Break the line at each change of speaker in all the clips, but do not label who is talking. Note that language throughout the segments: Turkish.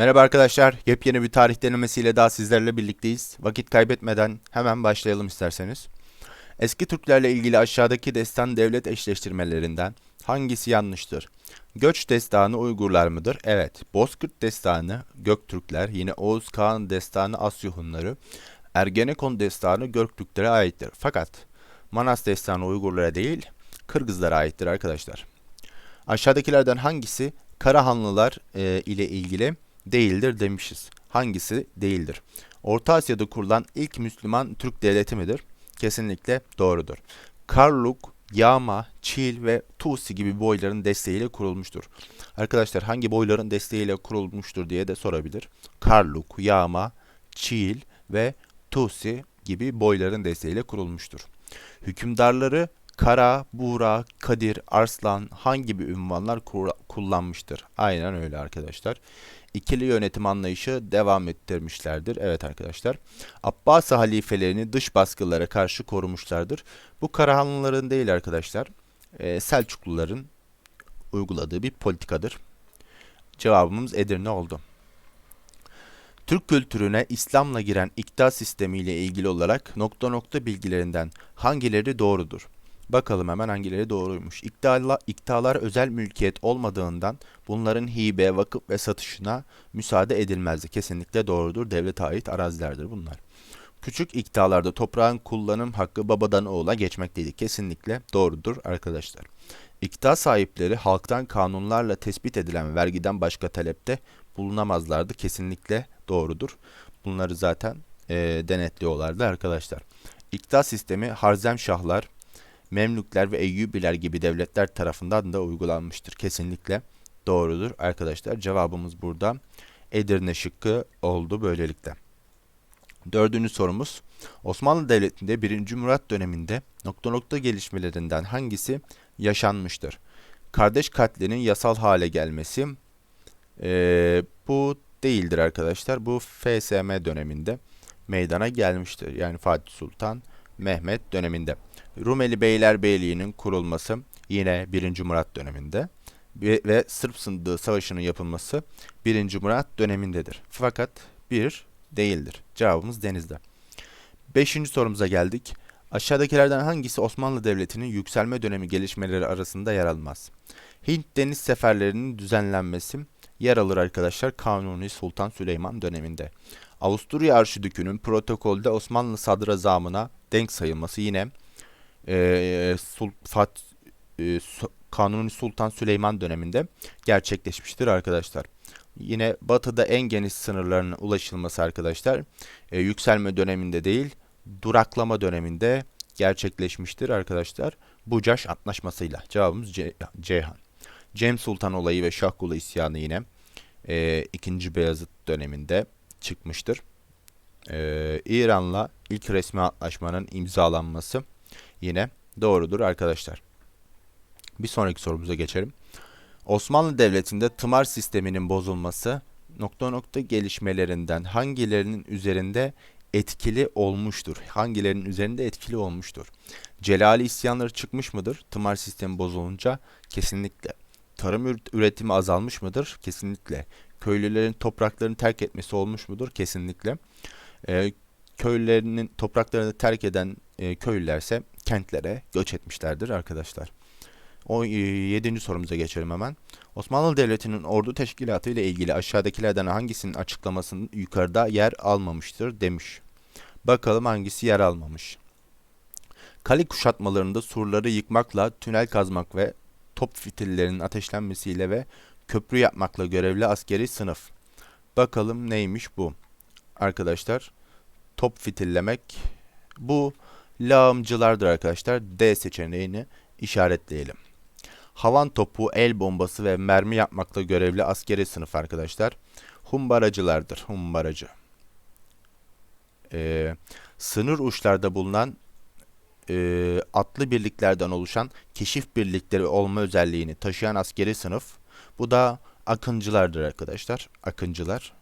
Merhaba arkadaşlar, yepyeni bir tarih denemesiyle daha sizlerle birlikteyiz. Vakit kaybetmeden hemen başlayalım isterseniz. Eski Türklerle ilgili aşağıdaki destan devlet eşleştirmelerinden hangisi yanlıştır? Göç destanı Uygurlar mıdır? Evet. Bozkırt destanı Göktürkler, yine Oğuz Kağan destanı Asya Hunları, Ergenekon destanı Göktürklere aittir. Fakat Manas destanı Uygurlara değil, Kırgızlara aittir arkadaşlar. Aşağıdakilerden hangisi Karahanlılar e, ile ilgili değildir demişiz. Hangisi değildir? Orta Asya'da kurulan ilk Müslüman Türk devleti midir? Kesinlikle doğrudur. Karluk, Yağma, Çil ve Tusi gibi boyların desteğiyle kurulmuştur. Arkadaşlar hangi boyların desteğiyle kurulmuştur diye de sorabilir. Karluk, Yağma, Çil ve Tusi gibi boyların desteğiyle kurulmuştur. Hükümdarları Kara, Buğra, Kadir, Arslan hangi gibi ünvanlar kullanmıştır? Aynen öyle arkadaşlar. İkili yönetim anlayışı devam ettirmişlerdir. Evet arkadaşlar. Abbasi halifelerini dış baskılara karşı korumuşlardır. Bu Karahanlıların değil arkadaşlar. Ee, Selçukluların uyguladığı bir politikadır. Cevabımız Edirne oldu. Türk kültürüne İslam'la giren iktidar sistemiyle ilgili olarak nokta nokta bilgilerinden hangileri doğrudur? Bakalım hemen hangileri doğruymuş. İktidarla, iktidarlar özel mülkiyet olmadığından bunların hibe, vakıf ve satışına müsaade edilmezdi. Kesinlikle doğrudur. Devlete ait arazilerdir bunlar. Küçük iktidarlarda toprağın kullanım hakkı babadan oğula geçmekteydi. Kesinlikle doğrudur arkadaşlar. İktidar sahipleri halktan kanunlarla tespit edilen vergiden başka talepte bulunamazlardı. Kesinlikle doğrudur. Bunları zaten e, denetliyorlardı arkadaşlar. İktidar sistemi Harzemşahlar, Memlükler ve Eyyubiler gibi devletler tarafından da uygulanmıştır. Kesinlikle doğrudur arkadaşlar. Cevabımız burada Edirne şıkkı oldu böylelikle. Dördüncü sorumuz. Osmanlı Devleti'nde 1. Murat döneminde nokta nokta gelişmelerinden hangisi yaşanmıştır? Kardeş katlinin yasal hale gelmesi ee, bu değildir arkadaşlar. Bu FSM döneminde meydana gelmiştir. Yani Fatih Sultan Mehmet döneminde. Rumeli Beylerbeyliği'nin kurulması yine 1. Murat döneminde ve, Sırp Sındığı Savaşı'nın yapılması 1. Murat dönemindedir. Fakat bir değildir. Cevabımız denizde. Beşinci sorumuza geldik. Aşağıdakilerden hangisi Osmanlı Devleti'nin yükselme dönemi gelişmeleri arasında yer almaz? Hint deniz seferlerinin düzenlenmesi yer alır arkadaşlar Kanuni Sultan Süleyman döneminde. Avusturya Arşidükü'nün protokolde Osmanlı sadrazamına denk sayılması yine e, Sul, Fat, e, Kanuni Sultan Süleyman döneminde gerçekleşmiştir arkadaşlar. Yine batıda en geniş sınırlarına ulaşılması arkadaşlar e, yükselme döneminde değil duraklama döneminde gerçekleşmiştir arkadaşlar. Bucaş Antlaşması'yla. Cevabımız C Ceyhan. Cem Sultan olayı ve Şahkulu isyanı yine e, 2. Beyazıt döneminde çıkmıştır. E, İran'la ilk resmi antlaşmanın imzalanması yine doğrudur arkadaşlar. Bir sonraki sorumuza geçelim. Osmanlı Devleti'nde tımar sisteminin bozulması nokta nokta gelişmelerinden hangilerinin üzerinde etkili olmuştur? Hangilerinin üzerinde etkili olmuştur? Celali isyanları çıkmış mıdır? Tımar sistemi bozulunca kesinlikle. Tarım üretimi azalmış mıdır? Kesinlikle. Köylülerin topraklarını terk etmesi olmuş mudur? Kesinlikle. Ee, köylülerinin topraklarını terk eden e, köylülerse kentlere göç etmişlerdir arkadaşlar. O e, yedinci sorumuza geçelim hemen. Osmanlı Devleti'nin ordu teşkilatı ile ilgili aşağıdakilerden hangisinin açıklamasının yukarıda yer almamıştır demiş. Bakalım hangisi yer almamış. Kale kuşatmalarında surları yıkmakla, tünel kazmak ve top fitillerinin ateşlenmesiyle ve köprü yapmakla görevli askeri sınıf. Bakalım neymiş bu? Arkadaşlar top fitillemek bu lağımcılardır arkadaşlar. D seçeneğini işaretleyelim. Havan topu, el bombası ve mermi yapmakla görevli askeri sınıf arkadaşlar. Humbaracılardır. Humbaracı. Ee, sınır uçlarda bulunan e, atlı birliklerden oluşan keşif birlikleri olma özelliğini taşıyan askeri sınıf. Bu da akıncılardır arkadaşlar. Akıncılar.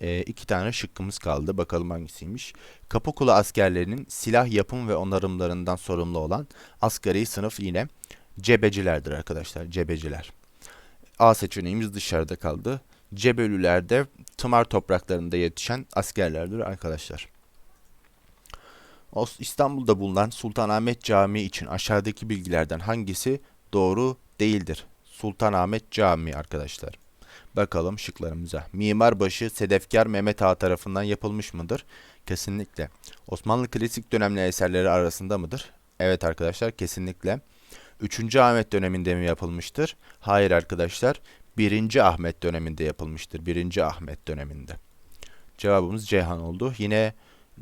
E, iki tane şıkkımız kaldı. Bakalım hangisiymiş. Kapıkulu askerlerinin silah yapım ve onarımlarından sorumlu olan asgari sınıf yine cebecilerdir arkadaşlar. Cebeciler. A seçeneğimiz dışarıda kaldı. Cebelülerde tımar topraklarında yetişen askerlerdir arkadaşlar. İstanbul'da bulunan Sultanahmet Camii için aşağıdaki bilgilerden hangisi doğru değildir? Sultanahmet Camii arkadaşlar. Bakalım şıklarımıza. Mimarbaşı Sedefkar Mehmet Ağa tarafından yapılmış mıdır? Kesinlikle. Osmanlı klasik dönemli eserleri arasında mıdır? Evet arkadaşlar kesinlikle. 3. Ahmet döneminde mi yapılmıştır? Hayır arkadaşlar. 1. Ahmet döneminde yapılmıştır. 1. Ahmet döneminde. Cevabımız Ceyhan oldu. Yine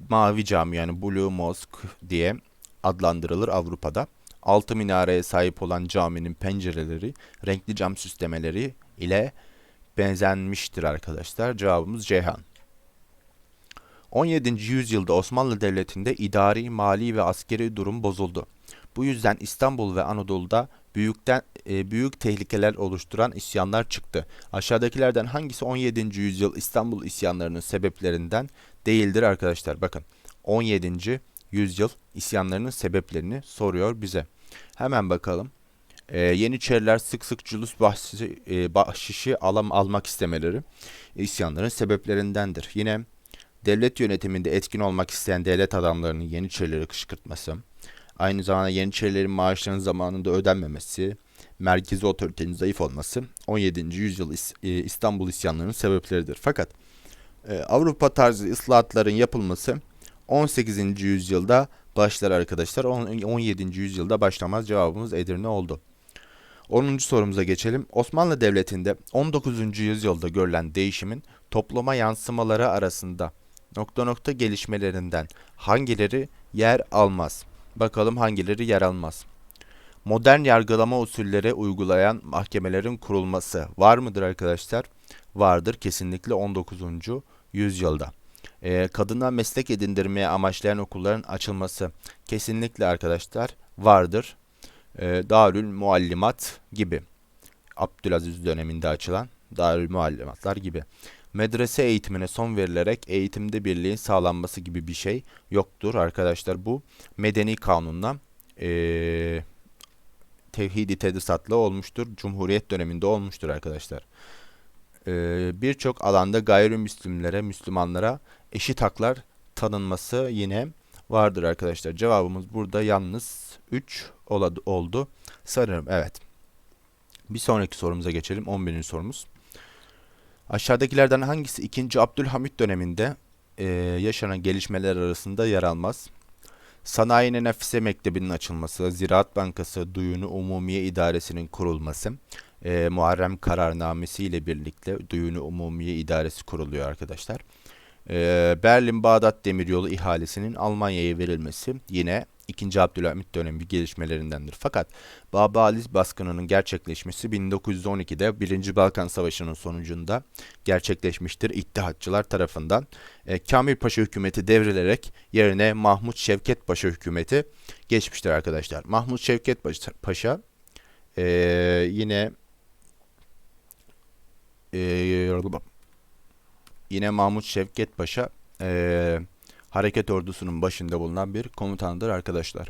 Mavi Cami yani Blue Mosque diye adlandırılır Avrupa'da. Altı minareye sahip olan caminin pencereleri renkli cam süslemeleri ile benzenmiştir arkadaşlar. Cevabımız Ceyhan. 17. yüzyılda Osmanlı Devleti'nde idari, mali ve askeri durum bozuldu. Bu yüzden İstanbul ve Anadolu'da büyükten e, büyük tehlikeler oluşturan isyanlar çıktı. Aşağıdakilerden hangisi 17. yüzyıl İstanbul isyanlarının sebeplerinden değildir arkadaşlar? Bakın 17. yüzyıl isyanlarının sebeplerini soruyor bize. Hemen bakalım. Ee, Yeniçeriler sık sık cülüs bahşişi, e, bahşişi alam, almak istemeleri isyanların sebeplerindendir. Yine devlet yönetiminde etkin olmak isteyen devlet adamlarının Yeniçerileri kışkırtması, aynı zamanda Yeniçerilerin maaşlarının zamanında ödenmemesi, merkezi otoritenin zayıf olması 17. yüzyıl e, İstanbul isyanlarının sebepleridir. Fakat e, Avrupa tarzı ıslahatların yapılması 18. yüzyılda başlar arkadaşlar. On- 17. yüzyılda başlamaz. Cevabımız Edirne oldu. 10. sorumuza geçelim. Osmanlı Devleti'nde 19. yüzyılda görülen değişimin topluma yansımaları arasında nokta nokta gelişmelerinden hangileri yer almaz? Bakalım hangileri yer almaz? Modern yargılama usulleri uygulayan mahkemelerin kurulması var mıdır arkadaşlar? Vardır kesinlikle 19. yüzyılda. Ee, kadına meslek edindirmeye amaçlayan okulların açılması kesinlikle arkadaşlar vardır. Ee, Darül Muallimat gibi. Abdülaziz döneminde açılan Darül Muallimatlar gibi. Medrese eğitimine son verilerek eğitimde birliğin sağlanması gibi bir şey yoktur arkadaşlar. Bu medeni kanunla ee, tevhidi tedrisatla olmuştur. Cumhuriyet döneminde olmuştur arkadaşlar. Ee, Birçok alanda gayrimüslimlere, Müslümanlara eşit haklar tanınması yine vardır arkadaşlar. Cevabımız burada yalnız 3 oldu. Sanırım evet. Bir sonraki sorumuza geçelim. 11. sorumuz. Aşağıdakilerden hangisi 2. Abdülhamit döneminde e, yaşanan gelişmeler arasında yer almaz? Sanayine Nafise Mektebi'nin açılması, Ziraat Bankası Duyunu Umumiye İdaresi'nin kurulması, e, Muharrem Kararnamesi ile birlikte Duyunu Umumiye İdaresi kuruluyor arkadaşlar. E, Berlin-Bağdat Demiryolu ihalesinin Almanya'ya verilmesi yine 2. Abdülhamit dönemi gelişmelerindendir. Fakat Baba Ali baskınının gerçekleşmesi 1912'de 1. Balkan Savaşı'nın sonucunda gerçekleşmiştir İttihatçılar tarafından. E, Kamil Paşa hükümeti devrilerek yerine Mahmut Şevket Paşa hükümeti geçmiştir arkadaşlar. Mahmut Şevket Paşa e, yine e, yine Mahmut Şevket Paşa e, hareket ordusunun başında bulunan bir komutandır arkadaşlar.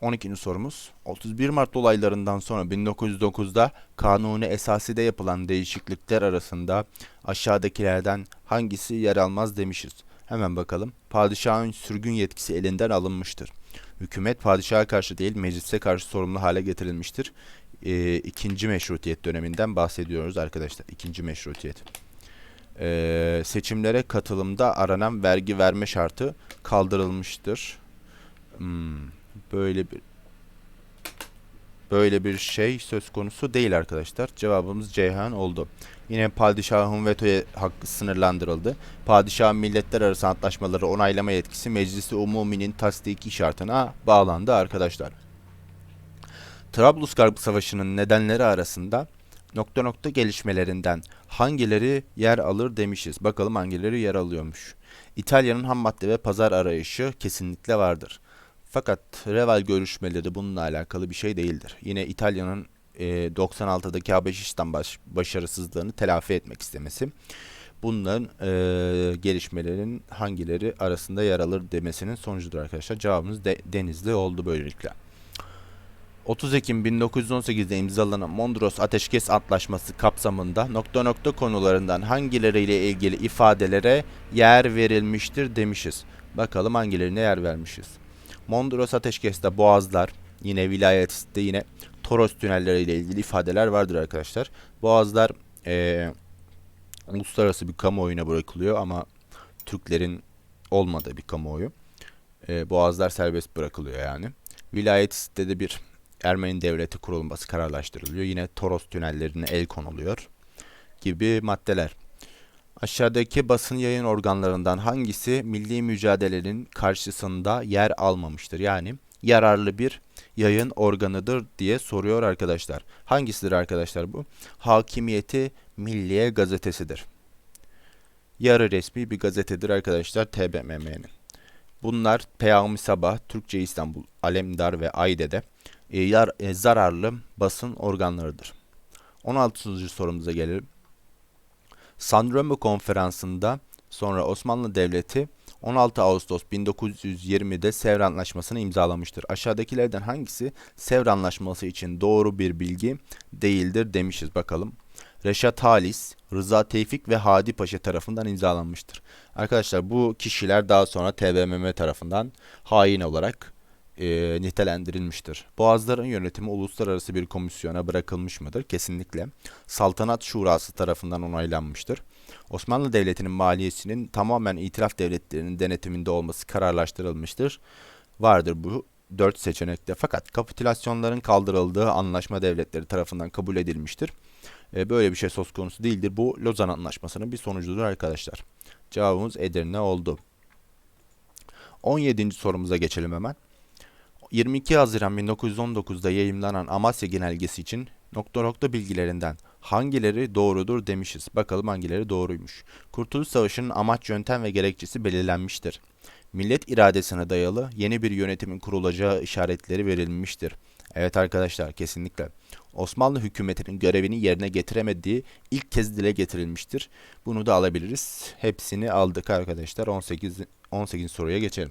12. sorumuz 31 Mart olaylarından sonra 1909'da kanuni esaside yapılan değişiklikler arasında aşağıdakilerden hangisi yer almaz demişiz. Hemen bakalım. Padişahın sürgün yetkisi elinden alınmıştır. Hükümet padişaha karşı değil meclise karşı sorumlu hale getirilmiştir. Ee, ikinci meşrutiyet döneminden bahsediyoruz arkadaşlar. İkinci meşrutiyet. Ee, seçimlere katılımda aranan vergi verme şartı kaldırılmıştır. Hmm, böyle bir böyle bir şey söz konusu değil arkadaşlar. Cevabımız Ceyhan oldu. Yine padişahın vetoya hakkı sınırlandırıldı. Padişahın milletler arası antlaşmaları onaylama yetkisi Meclisi Umumi'nin tasdiki şartına bağlandı arkadaşlar. Trablusgarp Savaşı'nın nedenleri arasında nokta nokta gelişmelerinden hangileri yer alır demişiz. Bakalım hangileri yer alıyormuş. İtalya'nın ham madde ve pazar arayışı kesinlikle vardır. Fakat Reval görüşmeleri bununla alakalı bir şey değildir. Yine İtalya'nın e, 96'daki Habeşistan baş, başarısızlığını telafi etmek istemesi. Bunların e, gelişmelerin hangileri arasında yer alır demesinin sonucudur arkadaşlar. Cevabımız de, Denizli oldu böylelikle. 30 Ekim 1918'de imzalanan Mondros Ateşkes Antlaşması kapsamında nokta nokta konularından hangileriyle ilgili ifadelere yer verilmiştir demişiz. Bakalım hangilerine yer vermişiz. Mondros Ateşkes'te Boğazlar, yine vilayette yine Toros tünelleriyle ilgili ifadeler vardır arkadaşlar. Boğazlar eee, uluslararası bir kamuoyuna bırakılıyor ama Türklerin olmadığı bir kamuoyu. Eee, boğazlar serbest bırakılıyor yani. Vilayet sitede bir Ermeni devleti kurulması kararlaştırılıyor. Yine Toros tünellerine el konuluyor gibi maddeler. Aşağıdaki basın yayın organlarından hangisi milli mücadelenin karşısında yer almamıştır? Yani yararlı bir yayın organıdır diye soruyor arkadaşlar. Hangisidir arkadaşlar bu? Hakimiyeti Milliye gazetesidir. Yarı resmi bir gazetedir arkadaşlar TBMM'nin. Bunlar Peyami Sabah, Türkçe İstanbul, Alemdar ve Ayde'de e, yar, e, zararlı basın organlarıdır. 16. sorumuza gelelim. San Remo konferansında sonra Osmanlı Devleti 16 Ağustos 1920'de Sevr Antlaşması'nı imzalamıştır. Aşağıdakilerden hangisi Sevr Antlaşması için doğru bir bilgi değildir demişiz bakalım. Reşat Halis, Rıza Tevfik ve Hadi Paşa tarafından imzalanmıştır. Arkadaşlar bu kişiler daha sonra TBMM tarafından hain olarak e, nitelendirilmiştir. Boğazların yönetimi uluslararası bir komisyona bırakılmış mıdır? Kesinlikle. Saltanat Şurası tarafından onaylanmıştır. Osmanlı Devleti'nin maliyesinin tamamen itiraf devletlerinin denetiminde olması kararlaştırılmıştır. Vardır bu dört seçenekte fakat kapitülasyonların kaldırıldığı anlaşma devletleri tarafından kabul edilmiştir. E, böyle bir şey söz konusu değildir. Bu Lozan Anlaşması'nın bir sonucudur arkadaşlar. Cevabımız Edirne oldu. 17. sorumuza geçelim hemen. 22 Haziran 1919'da yayımlanan Amasya Genelgesi için nokta nokta bilgilerinden hangileri doğrudur demişiz. Bakalım hangileri doğruymuş. Kurtuluş Savaşı'nın amaç, yöntem ve gerekçesi belirlenmiştir. Millet iradesine dayalı yeni bir yönetimin kurulacağı işaretleri verilmiştir. Evet arkadaşlar kesinlikle. Osmanlı hükümetinin görevini yerine getiremediği ilk kez dile getirilmiştir. Bunu da alabiliriz. Hepsini aldık arkadaşlar. 18 18 soruya geçelim.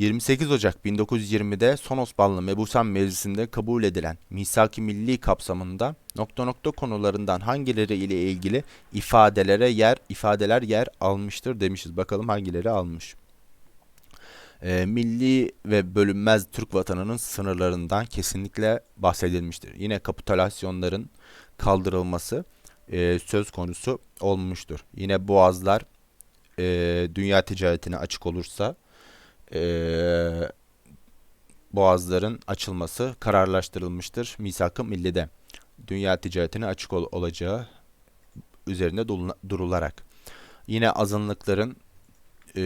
28 Ocak 1920'de Son Mebusan Meclisi'nde kabul edilen Misak-ı Milli kapsamında nokta nokta konularından hangileri ile ilgili ifadelere yer ifadeler yer almıştır demişiz. Bakalım hangileri almış. Ee, milli ve bölünmez Türk vatanının sınırlarından kesinlikle bahsedilmiştir. Yine kapitülasyonların kaldırılması e, söz konusu olmuştur. Yine boğazlar e, dünya ticaretine açık olursa e, boğazların açılması kararlaştırılmıştır Misak-ı Milli'de. Dünya ticaretine açık ol- olacağı üzerinde durula- durularak. Yine azınlıkların e,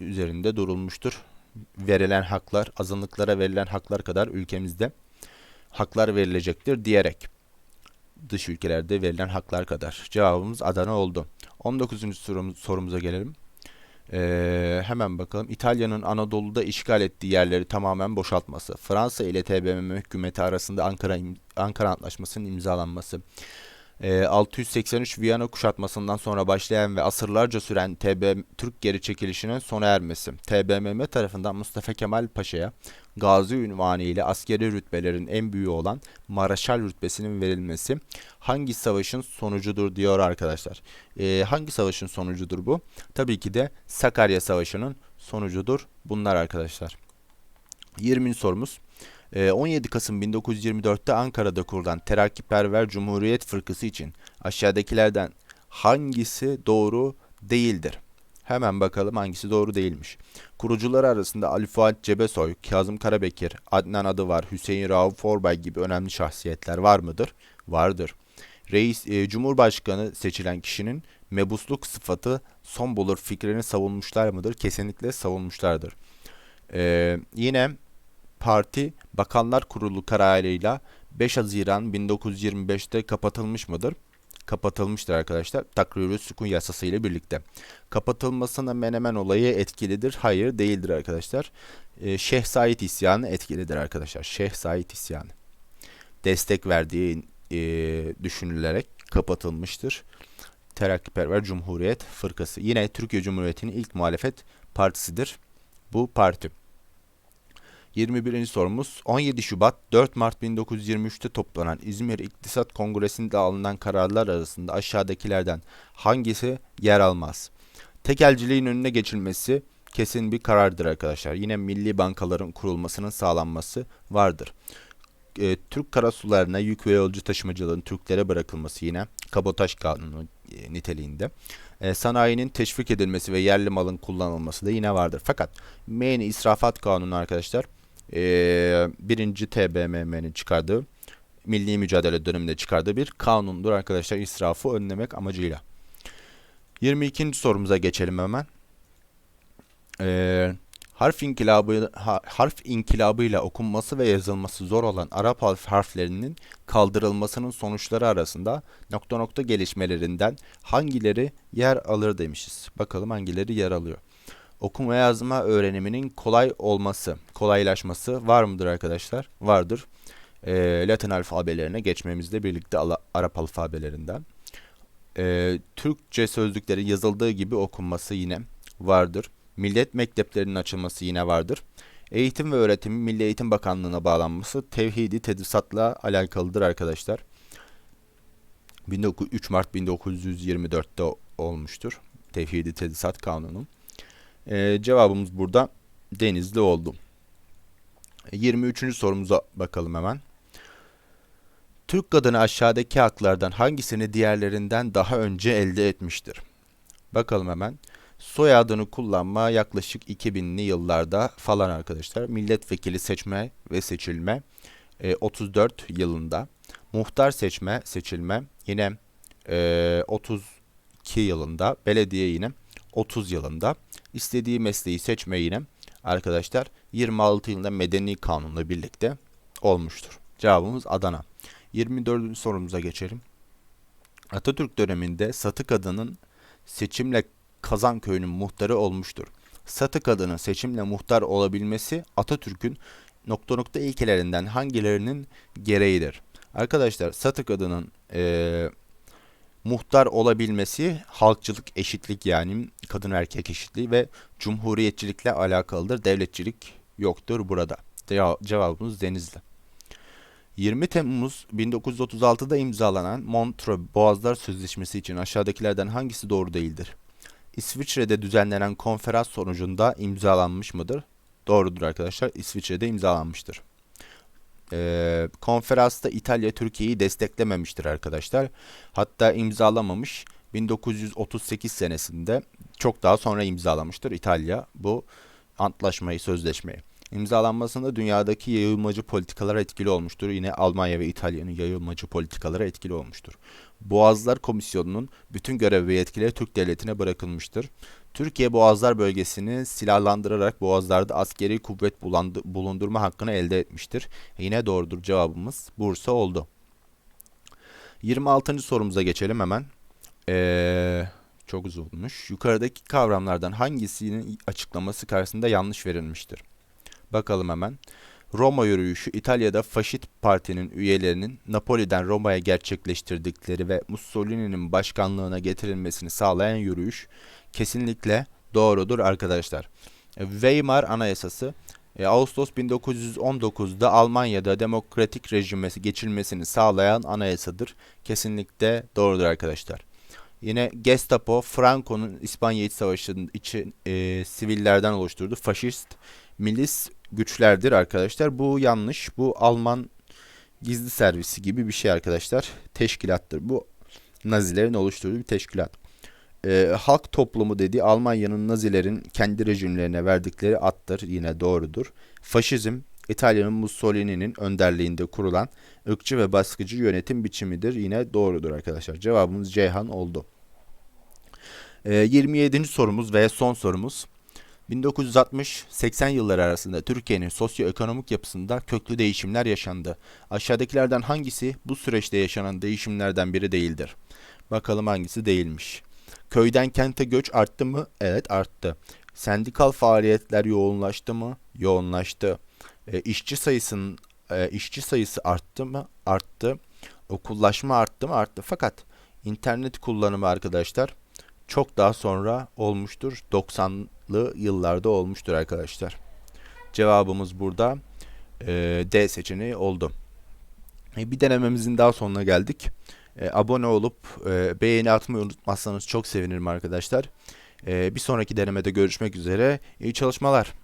üzerinde durulmuştur. Verilen haklar, azınlıklara verilen haklar kadar ülkemizde haklar verilecektir diyerek. Dış ülkelerde verilen haklar kadar. Cevabımız Adana oldu. 19. sorumuz, sorumuza gelelim. Ee, hemen bakalım. İtalya'nın Anadolu'da işgal ettiği yerleri tamamen boşaltması. Fransa ile TBMM hükümeti arasında Ankara Ankara Antlaşması'nın imzalanması. Ee, 683 Viyana kuşatmasından sonra başlayan ve asırlarca süren TB Türk geri çekilişinin sona ermesi. TBMM tarafından Mustafa Kemal Paşa'ya gazi ünvanı ile askeri rütbelerin en büyüğü olan Maraşal rütbesinin verilmesi hangi savaşın sonucudur diyor arkadaşlar. Ee, hangi savaşın sonucudur bu? Tabii ki de Sakarya Savaşı'nın sonucudur bunlar arkadaşlar. 20. sorumuz. Ee, 17 Kasım 1924'te Ankara'da kurulan Terakkiperver Cumhuriyet Fırkası için aşağıdakilerden hangisi doğru değildir? Hemen bakalım hangisi doğru değilmiş. Kurucuları arasında Ali Fuat Cebesoy, Kazım Karabekir, Adnan Adıvar, Hüseyin Rauf Orbay gibi önemli şahsiyetler var mıdır? Vardır. Reis e, Cumhurbaşkanı seçilen kişinin mebusluk sıfatı son bulur fikrini savunmuşlar mıdır? Kesinlikle savunmuşlardır. Ee, yine parti Bakanlar Kurulu kararıyla 5 Haziran 1925'te kapatılmış mıdır? Kapatılmıştır arkadaşlar. Takrir-i Sükun yasası ile birlikte. Kapatılmasına Menemen olayı etkilidir. Hayır değildir arkadaşlar. Ee, Şeyh Said isyanı etkilidir arkadaşlar. Şeyh Said isyanı. Destek verdiği e, düşünülerek kapatılmıştır. Terakkiperver Cumhuriyet Fırkası. Yine Türkiye Cumhuriyeti'nin ilk muhalefet partisidir. Bu parti. 21. sorumuz 17 Şubat 4 Mart 1923'te toplanan İzmir İktisat Kongresi'nde alınan kararlar arasında aşağıdakilerden hangisi yer almaz? Tekelciliğin önüne geçilmesi kesin bir karardır arkadaşlar. Yine milli bankaların kurulmasının sağlanması vardır. E, Türk karasularına yük ve yolcu taşımacılığın Türklere bırakılması yine kabotaj kanunu e, niteliğinde. E, sanayinin teşvik edilmesi ve yerli malın kullanılması da yine vardır. Fakat MEN'i israfat kanunu arkadaşlar e, birinci TBMM'nin çıkardığı milli mücadele döneminde çıkardığı bir kanundur arkadaşlar israfı önlemek amacıyla. 22. sorumuza geçelim hemen. Ee, harf inkılabı ha, harf inkılabıyla okunması ve yazılması zor olan Arap harflerinin kaldırılmasının sonuçları arasında nokta nokta gelişmelerinden hangileri yer alır demişiz. Bakalım hangileri yer alıyor. Okuma yazma öğreniminin kolay olması, kolaylaşması var mıdır arkadaşlar? Vardır. Ee, Latin alfabelerine geçmemizle birlikte Arap alfabelerinden. Ee, Türkçe sözlükleri yazıldığı gibi okunması yine vardır. Millet mekteplerinin açılması yine vardır. Eğitim ve öğretim Milli Eğitim Bakanlığı'na bağlanması tevhidi tedrisatla alakalıdır arkadaşlar. 3 Mart 1924'te olmuştur. Tevhidi Tedrisat Kanunu. Ee, cevabımız burada Denizli oldu. 23. sorumuza bakalım hemen. Türk kadını aşağıdaki haklardan hangisini diğerlerinden daha önce elde etmiştir? Bakalım hemen. Soyadını kullanma yaklaşık 2000'li yıllarda falan arkadaşlar. Milletvekili seçme ve seçilme e, 34 yılında. Muhtar seçme, seçilme yine e, 32 yılında. Belediye yine 30 yılında. İstediği mesleği seçme yine arkadaşlar 26 yılında medeni kanunla birlikte olmuştur. Cevabımız Adana. 24. sorumuza geçelim. Atatürk döneminde Satı Kadın'ın seçimle Kazan köyünün muhtarı olmuştur. Satı Kadın'ın seçimle muhtar olabilmesi Atatürk'ün nokta nokta ilkelerinden hangilerinin gereğidir? Arkadaşlar Satı Kadın'ın e, muhtar olabilmesi halkçılık, eşitlik yani kadın erkek eşitliği ve cumhuriyetçilikle alakalıdır. Devletçilik yoktur burada. Cevabımız Denizli. 20 Temmuz 1936'da imzalanan Montreux Boğazlar Sözleşmesi için aşağıdakilerden hangisi doğru değildir? İsviçre'de düzenlenen konferans sonucunda imzalanmış mıdır? Doğrudur arkadaşlar. İsviçre'de imzalanmıştır. Ee, konferansta İtalya Türkiye'yi desteklememiştir arkadaşlar. Hatta imzalamamış. 1938 senesinde çok daha sonra imzalamıştır İtalya bu antlaşmayı, sözleşmeyi. İmzalanmasında dünyadaki yayılmacı politikalara etkili olmuştur. Yine Almanya ve İtalya'nın yayılmacı politikalara etkili olmuştur. Boğazlar Komisyonu'nun bütün görev ve yetkileri Türk Devleti'ne bırakılmıştır. Türkiye Boğazlar bölgesini silahlandırarak Boğazlar'da askeri kuvvet bulundurma hakkını elde etmiştir. Yine doğrudur cevabımız Bursa oldu. 26. sorumuza geçelim hemen. Ee, çok uzunmuş. Yukarıdaki kavramlardan hangisinin açıklaması karşısında yanlış verilmiştir? Bakalım hemen. Roma yürüyüşü İtalya'da faşist partinin üyelerinin Napoli'den Roma'ya gerçekleştirdikleri ve Mussolini'nin başkanlığına getirilmesini sağlayan yürüyüş kesinlikle doğrudur arkadaşlar. E, Weimar Anayasası e, Ağustos 1919'da Almanya'da demokratik rejime geçilmesini sağlayan anayasadır. Kesinlikle doğrudur arkadaşlar. Yine Gestapo, Franco'nun İspanya İç Savaşı'nın için e, sivillerden oluşturduğu faşist milis güçlerdir arkadaşlar. Bu yanlış. Bu Alman gizli servisi gibi bir şey arkadaşlar. Teşkilattır. Bu Nazilerin oluşturduğu bir teşkilat. Ee, halk toplumu dediği Almanya'nın Nazilerin kendi rejimlerine verdikleri attır. Yine doğrudur. Faşizm İtalya'nın Mussolini'nin önderliğinde kurulan ırkçı ve baskıcı yönetim biçimidir. Yine doğrudur arkadaşlar. Cevabımız Ceyhan oldu. Ee, 27. sorumuz ve son sorumuz. 1960-80 yılları arasında Türkiye'nin sosyoekonomik yapısında köklü değişimler yaşandı. Aşağıdakilerden hangisi bu süreçte yaşanan değişimlerden biri değildir? Bakalım hangisi değilmiş. Köyden kente göç arttı mı? Evet arttı. Sendikal faaliyetler yoğunlaştı mı? Yoğunlaştı. E, işçi sayısının e, işçi sayısı arttı mı? Arttı. Okullaşma arttı mı? Arttı. Fakat internet kullanımı arkadaşlar çok daha sonra olmuştur. 90'lı yıllarda olmuştur arkadaşlar. Cevabımız burada e, D seçeneği oldu. E, bir denememizin daha sonuna geldik. E, abone olup e, beğeni atmayı unutmazsanız çok sevinirim arkadaşlar. E, bir sonraki denemede görüşmek üzere. İyi çalışmalar.